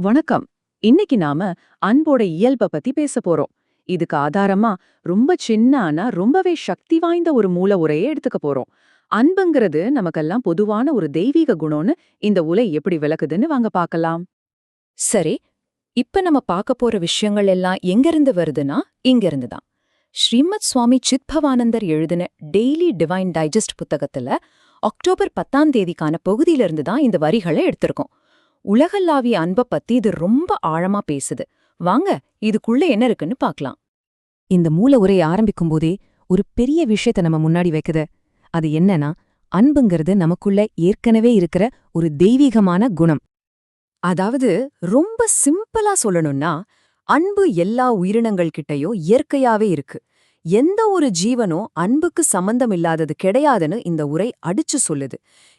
வணக்கம். இன்னைக்கு நாம அன்போட இயல்ப பத்தி பேச போறோம். இதுக்கு ஆதாரமா ரொம்ப சின்ன ஆனா ரொம்பவே சக்தி வாய்ந்த ஒரு மூல உரையை எடுத்துக்க போறோம். அன்புங்கிறது நமக்கெல்லாம் பொதுவான ஒரு தெய்வீக குணம்னு இந்த உலை எப்படி விளக்குதுன்னு வாங்க பார்க்கலாம். சரி இப்ப நம்ம பார்க்க போற விஷயங்கள் எல்லாம் எங்கிருந்து வருதுன்னா இங்கிருந்து தான். ஸ்ரீமத் சுவாமி சித்பவானந்தர் எழுதின டெய்லி டிவைன் டைஜஸ்ட் புத்தகத்துல அக்டோபர் பத்தாம் தேதிக்கான பகுதியிலிருந்து தான் இந்த வரிகளை எடுத்திருக்கோம். உலகளாவிய அன்பை பத்தி இது ரொம்ப ஆழமா பேசுது. வாங்க இதுக்குள்ள என்ன இருக்குன்னு பார்க்கலாம். இந்த மூல உரையை ஆரம்பிக்கும் போதே ஒரு பெரிய விஷயத்தை நம்ம முன்னாடி வைக்குது. அது என்னன்னா அன்புங்கிறது நமக்குள்ள ஏற்கனவே இருக்கிற ஒரு தெய்வீகமான குணம். அதாவது ரொம்ப சிம்பிளா சொல்லணும்னா அன்பு எல்லா உயிரினங்கள்கிட்டயும் இயற்கையாவே இருக்கு. எந்த ஒரு ஜீவனோ அன்புக்கு சம்பந்தம் இல்லாதது கிடையாதுன்னு இந்த உரை அடிச்சு சொல்லுது.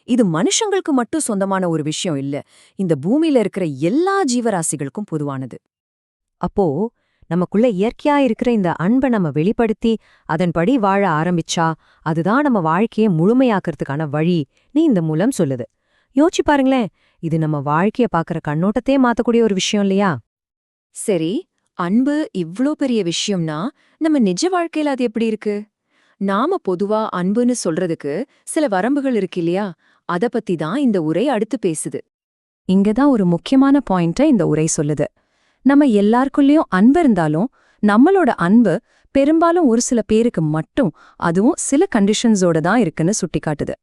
இது மனுஷங்களுக்கு மட்டும் சொந்தமான ஒரு விஷயம் இல்ல. இந்த பூமியில இருக்கிற எல்லா ஜீவராசிகளுக்கும் பொதுவானது. அப்போ நமக்குள்ள இயற்கையா இருக்கிற இந்த அன்பை நம்ம வெளிப்படுத்தி அதன்படி வாழ ஆரம்பிச்சா அதுதான் நம்ம வாழ்க்கையை முழுமையாக்குறதுக்கான வழி நீ இந்த மூலம் சொல்லுது. யோசிச்சு பாருங்களேன் இது நம்ம வாழ்க்கைய பாக்குற கண்ணோட்டத்தையே மாத்தக்கூடிய ஒரு விஷயம் இல்லையா? சரி அன்பு இவ்ளோ பெரிய விஷயம்னா நம்ம நிஜ வாழ்க்கையில அது எப்படி இருக்கு? நாம பொதுவா அன்புன்னு சொல்றதுக்கு சில வரம்புகள் இருக்கு இல்லையா? அத பத்தி தான் இந்த உரை அடுத்து பேசுது. இங்கதான் ஒரு முக்கியமான பாயிண்ட இந்த உரை சொல்லுது. நம்ம எல்லாருக்குள்ளேயும் அன்பு இருந்தாலும் நம்மளோட அன்பு பெரும்பாலும் ஒரு சில பேருக்கு மட்டும் அதுவும் சில கண்டிஷன்ஸோட தான் இருக்குன்னு சுட்டிக்காட்டுது.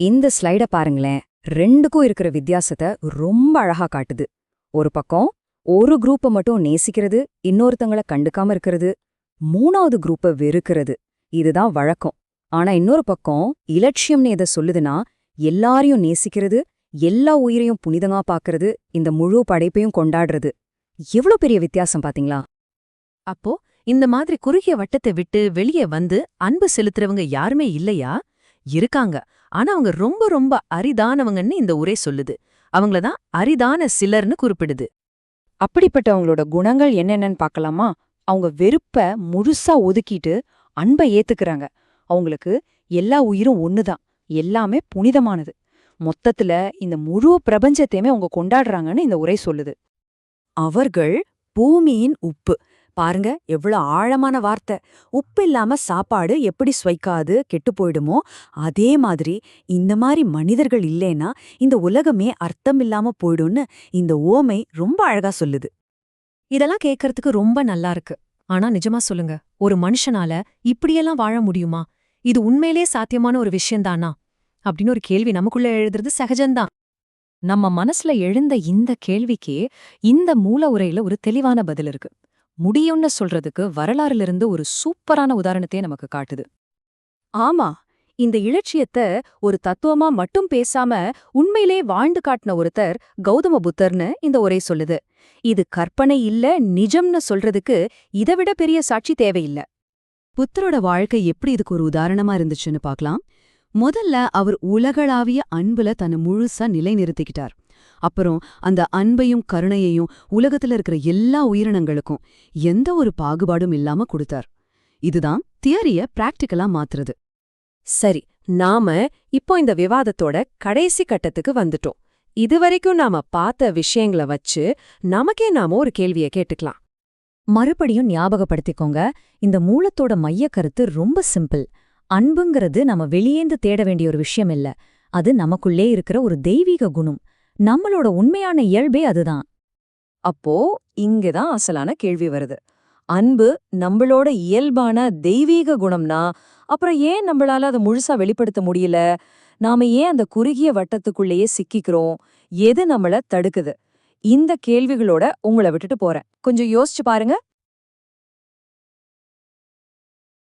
இந்த ஸ்லைட பாருங்களேன். ரெண்டுக்கும் இருக்கிற வித்தியாசத்தை ரொம்ப அழகா காட்டுது. ஒரு பக்கம் ஒரு குரூப்பை மட்டும் நேசிக்கிறது இன்னொருத்தங்களை கண்டுக்காம இருக்கிறது மூணாவது குரூப்பை வெறுக்கிறது. இதுதான் வழக்கம். ஆனா இன்னொரு பக்கம் இலட்சியம்னு எதை சொல்லுதுன்னா எல்லாரையும் நேசிக்கிறது எல்லா உயிரையும் புனிதமா பாக்குறது இந்த முழு படைப்பையும் கொண்டாடுறது. எவ்வளவு பெரிய வித்தியாசம் பாத்தீங்களா? அப்போ இந்த மாதிரி குறுகிய வட்டத்தை விட்டு வெளியே வந்து அன்பு செலுத்துறவங்க யாருமே இல்லையா? இருக்காங்க. ஆனா அவங்க ரொம்ப ரொம்ப அரிதானவங்கன்னு இந்த உரை சொல்லுது. அவங்கள தான் அரிதான சிலர்னு குறிப்பிடுது. அப்படிப்பட்டவங்களோட குணங்கள் என்னென்னு பார்க்கலாமா? அவங்க வெறுப்ப முழுசா ஒதுக்கிட்டு அன்பை ஏத்துக்கிறாங்க. அவங்களுக்கு எல்லா உயிரும் ஒண்ணுதான். எல்லாமே புனிதமானது. மொத்தத்துல இந்த முழு பிரபஞ்சத்தையுமே அவங்க கொண்டாடுறாங்கன்னு இந்த உரை சொல்லுது. அவர்கள் பூமியின் உப்பு. பாருங்க எவ்வளவு ஆழமான வார்த்தை. உப்பு இல்லாம சாப்பாடு எப்படி சுவைக்காது கெட்டு போயிடுமோ? அதே மாதிரி இந்த மாதிரி மனிதர்கள் இல்லைன்னா இந்த உலகமே அர்த்தம் இல்லாம போயிடும்னு இந்த ஓமை ரொம்ப அழகா சொல்லுது. இதெல்லாம் கேட்கறதுக்கு ரொம்ப நல்லா இருக்கு. ஆனா நிஜமா சொல்லுங்க ஒரு மனுஷனால இப்படியெல்லாம் வாழ முடியுமா? இது உண்மையிலே சாத்தியமான ஒரு விஷயந்தானா அப்படின்னு ஒரு கேள்வி நமக்குள்ள எழுதுறது சகஜம்தான். நம்ம மனசுல எழுந்த இந்த கேள்விக்கே இந்த மூல உரையில ஒரு தெளிவான பதில் இருக்கு. முடியும்னு சொல்றதுக்கு வரலாறிலிருந்து ஒரு சூப்பரான உதாரணத்தையே நமக்கு காட்டுது. ஆமா இந்த இலட்சியத்தை ஒரு தத்துவமா மட்டும் பேசாம உண்மையிலே வாழ்ந்து காட்டின ஒருத்தர் கௌதம புத்தர்னு இந்த உரை சொல்லுது. இது கற்பனை இல்ல நிஜம்னு சொல்றதுக்கு இதைவிட பெரிய சாட்சி தேவையில்ல. புத்தரோட வாழ்க்கை எப்படி இதுக்கு ஒரு உதாரணமா இருந்துச்சுன்னு பார்க்கலாம். முதல்ல அவர் உலகளாவிய அன்புல தன்னை முழுசா நிலைநிறுத்திக்கிட்டார். அப்புறம் அந்த அன்பையும் கருணையையும் உலகத்துல இருக்கிற எல்லா உயிரினங்களுக்கும் எந்த ஒரு பாகுபாடும் இல்லாம கொடுத்தார். இதுதான் தியரிய பிராக்டிக்கலா மாத்துறது. சரி நாம இப்போ இந்த விவாதத்தோட கடைசி கட்டத்துக்கு வந்துட்டோம். இதுவரைக்கும் நாம பார்த்த விஷயங்களை வச்சு நமக்கே நாம ஒரு கேள்விய கேட்டுக்கலாம். மறுபடியும் ஞாபகப்படுத்திக்கோங்க இந்த மூலத்தோட மையக் கருத்து ரொம்ப சிம்பிள். அன்புங்கிறது நம்ம வெளியேந்து தேட வேண்டிய ஒரு விஷயம் இல்ல. அது நமக்குள்ளே இருக்கிற ஒரு தெய்வீக குணம். நம்மளோட உண்மையான இயல்பே அதுதான். அப்போ இங்கதான் அசலான கேள்வி வருது. அன்பு நம்மளோட இயல்பான தெய்வீக குணம்னா அப்புறம் ஏன் நம்மளால அதை முழுசா வெளிப்படுத்த முடியல? நாம ஏன் அந்த குறுகிய வட்டத்துக்குள்ளேயே சிக்கிக்கிறோம்? எது நம்மள தடுக்குது? இந்த கேள்விகளோட உங்களை விட்டுட்டு போறேன். கொஞ்சம் யோசிச்சு பாருங்க.